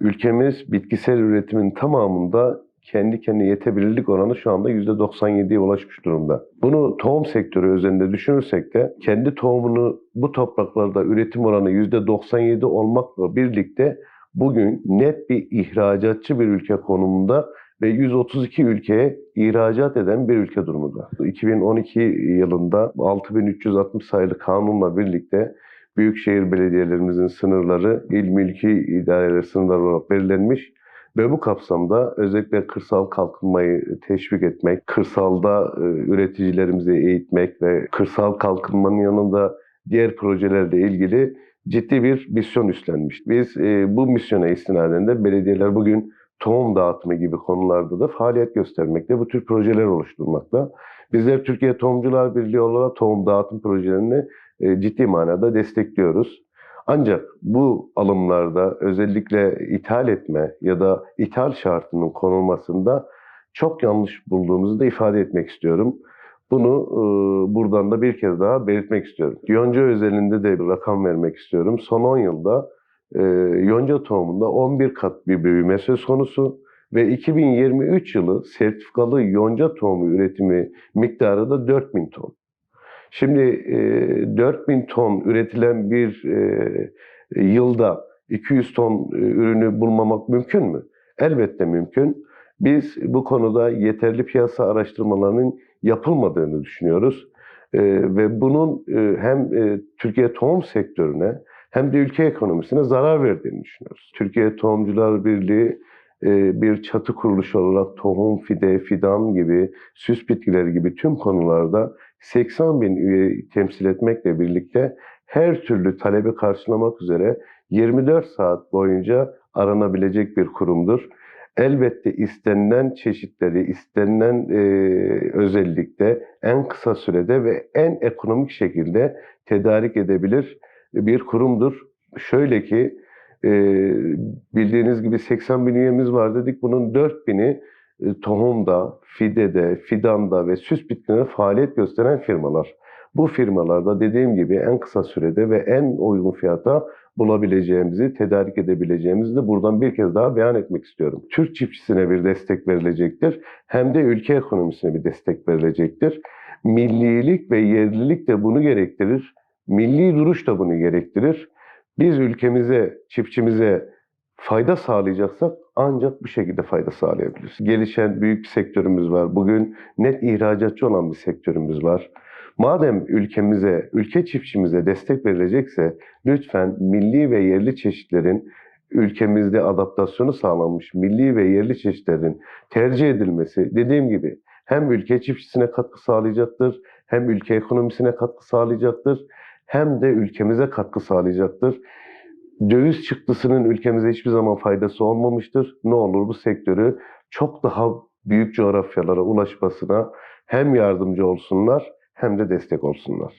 Ülkemiz bitkisel üretimin tamamında kendi kendine yetebilirlik oranı şu anda %97'ye ulaşmış durumda. Bunu tohum sektörü özelinde düşünürsek de kendi tohumunu bu topraklarda üretim oranı %97 olmakla birlikte bugün net bir ihracatçı bir ülke konumunda ve 132 ülkeye ihracat eden bir ülke durumunda. 2012 yılında 6360 sayılı kanunla birlikte büyükşehir belediyelerimizin sınırları il mülki idareleri sınırları olarak belirlenmiş ve bu kapsamda özellikle kırsal kalkınmayı teşvik etmek, kırsalda e, üreticilerimizi eğitmek ve kırsal kalkınmanın yanında diğer projelerle ilgili ciddi bir misyon üstlenmiş. Biz e, bu misyona istinaden de belediyeler bugün tohum dağıtımı gibi konularda da faaliyet göstermekte, bu tür projeler oluşturmakta. Bizler Türkiye Tohumcular Birliği olarak tohum dağıtım projelerini e, ciddi manada destekliyoruz. Ancak bu alımlarda özellikle ithal etme ya da ithal şartının konulmasında çok yanlış bulduğumuzu da ifade etmek istiyorum. Bunu e, buradan da bir kez daha belirtmek istiyorum. Yonca özelinde de bir rakam vermek istiyorum. Son 10 yılda e, yonca tohumunda 11 kat bir büyüme söz konusu ve 2023 yılı sertifikalı yonca tohumu üretimi miktarı da 4000 ton. Şimdi e, 4000 ton üretilen bir e, yılda 200 ton e, ürünü bulmamak mümkün mü? Elbette mümkün. Biz bu konuda yeterli piyasa araştırmalarının yapılmadığını düşünüyoruz. E, ve bunun e, hem e, Türkiye tohum sektörüne hem de ülke ekonomisine zarar verdiğini düşünüyoruz. Türkiye Tohumcular Birliği e, bir çatı kuruluşu olarak tohum, fide, fidan gibi, süs bitkileri gibi tüm konularda 80 bin üye temsil etmekle birlikte her türlü talebi karşılamak üzere 24 saat boyunca aranabilecek bir kurumdur. Elbette istenilen çeşitleri, istenilen e, özellikle en kısa sürede ve en ekonomik şekilde tedarik edebilir bir kurumdur. Şöyle ki e, bildiğiniz gibi 80 bin üyemiz var dedik. Bunun 4 bini e, tohumda, fidede, fidanda ve süs bitkilerinde faaliyet gösteren firmalar. Bu firmalarda dediğim gibi en kısa sürede ve en uygun fiyata bulabileceğimizi, tedarik edebileceğimizi de buradan bir kez daha beyan etmek istiyorum. Türk çiftçisine bir destek verilecektir. Hem de ülke ekonomisine bir destek verilecektir. Millilik ve yerlilik de bunu gerektirir. Milli duruş da bunu gerektirir. Biz ülkemize, çiftçimize fayda sağlayacaksak ancak bu şekilde fayda sağlayabiliriz. Gelişen büyük bir sektörümüz var. Bugün net ihracatçı olan bir sektörümüz var. Madem ülkemize, ülke çiftçimize destek verilecekse lütfen milli ve yerli çeşitlerin ülkemizde adaptasyonu sağlanmış milli ve yerli çeşitlerin tercih edilmesi dediğim gibi hem ülke çiftçisine katkı sağlayacaktır, hem ülke ekonomisine katkı sağlayacaktır, hem de ülkemize katkı sağlayacaktır. Döviz çıktısının ülkemize hiçbir zaman faydası olmamıştır. Ne olur bu sektörü çok daha büyük coğrafyalara ulaşmasına hem yardımcı olsunlar hem de destek olsunlar.